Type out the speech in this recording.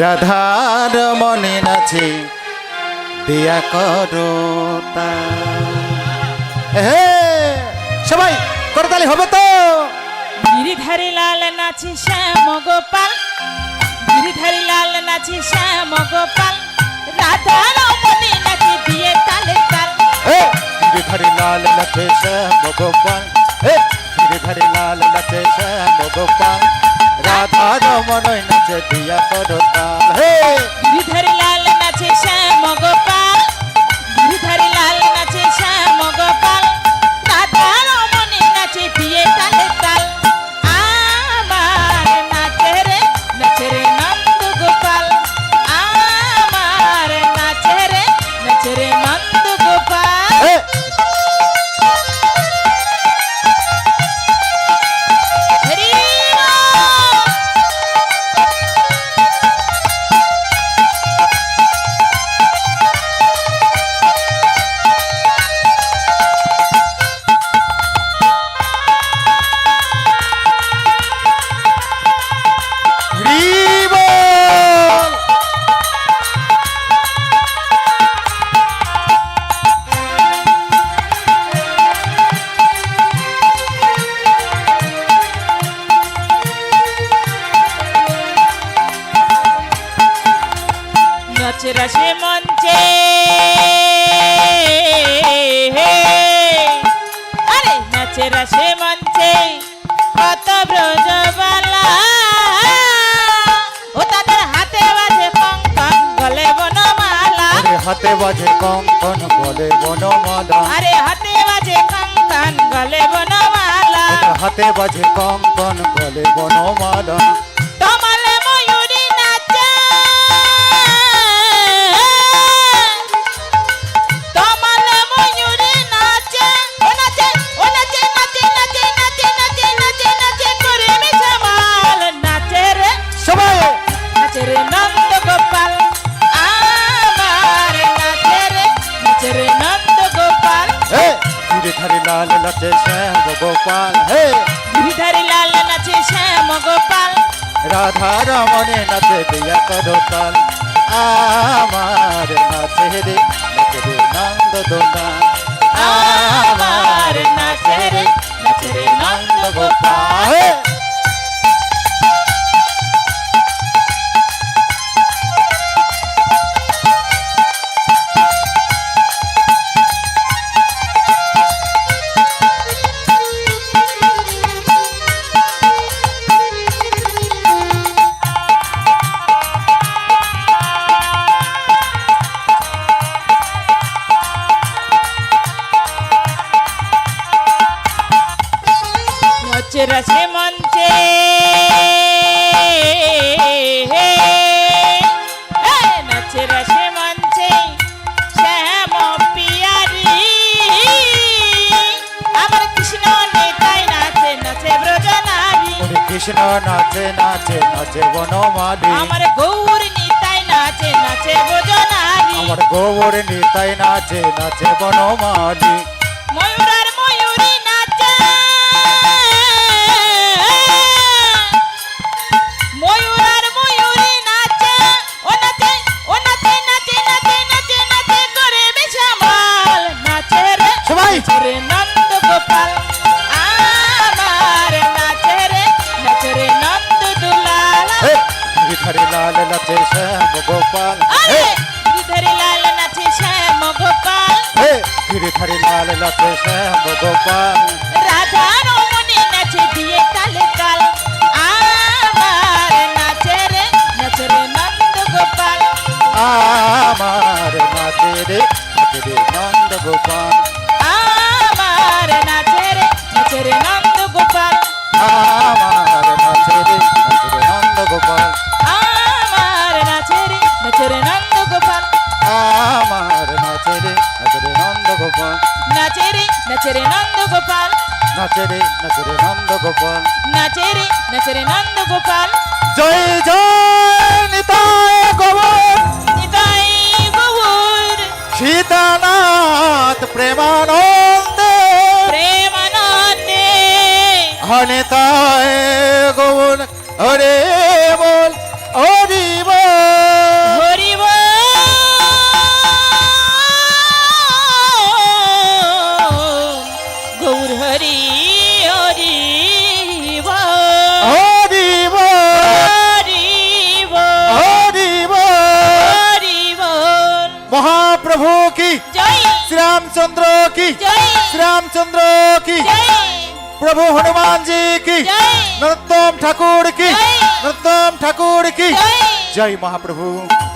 রাধার মনে নাচে দিয়া করো হে সবাই করতালি হবে তো? গিরিধারী লাল নাচি শ্যাম গোপাল। গিরিধারী লাল নাচি শ্যাম গোপাল। রাধা রমণী নাচে দিয়ে তালে তাল। হে গিরিধারী লাল লক্ষে শ্যাম গোপাল। হে গিরিধারী লাল লক্ষে শ্যাম গোপাল। রাধা রমন নাচে দিয়া করতাল হে! গিরিধারী লাল নাচে নাচে রসে মঞ্চে। আরে নাচে রসে মঞ্চে। কত ব্রজবালা। ও তাদের হাতে বাজে কঙ্কন গলে বনমালা। আরে হাতে বাজে কঙ্কন বলে বনমালা। আরে হাতে বাজে কঙ্কন গলে বনমালা। হাতে বাজে কঙ্কন বলে বনমালা। গিরিধারী লাল নাচে শ্যাম গোপাল হে গিরিধারী লাল নাচে শ্যাম গোপাল রাধা রমণে নাচে দিয়া করো তাল আমার নাচে রসে মঞ্চে। নাচে রসে মঞ্চে। শ্যাম পিয়ারি। আমার কৃষ্ণ নেতাই নাচে নাচে ব্রজনারী। কৃষ্ণ নাচে নাচে নাচে বনমালী। আমার গৌর নিতাই নাচে নাচে ব্রজনারী। আমার গোবর নিতাই নাচে নাচে বনমালী। ময়ূরী গিরিধারী লাল নাচে শ্যাম গোপাল। হে! আরে লাল নাচে শ্যাম গোপাল। হে! গিরিধারী লাল নাচে শ্যাম গোপাল। রাধা রমণী নাচে দিয়ে তালে তাল আমার নাচে রে নাচে রে নন্দ গোপাল। আমার নাচে রে নাচে রে নন্দ গোপাল। আমার নাচে রে নাচে রে নন্দ গোপাল। আমার নাচে রে নাচে রে নন্দ গোপাল। রে নন্দ গোপাল আমার নাচে রে নন্দ গোপাল নাচে রে নন্দ গোপাল নাচে রে নন্দ গোপাল নাচে রে নন্দ গোপাল জয় জয় নিতাই গোবর নিতাই গৌর সীতানাথ প্রেমানন্দে। প্রেমানন্দে। হনিতায় গোবর হরে महाप्रभु की। श्री रामचंद्र की। श्री रामचंद्र की। प्रभु हनुमान जी की। नरोत्तम ठाकुर की। नरोत्तम ठाकुर की। जय महाप्रभु।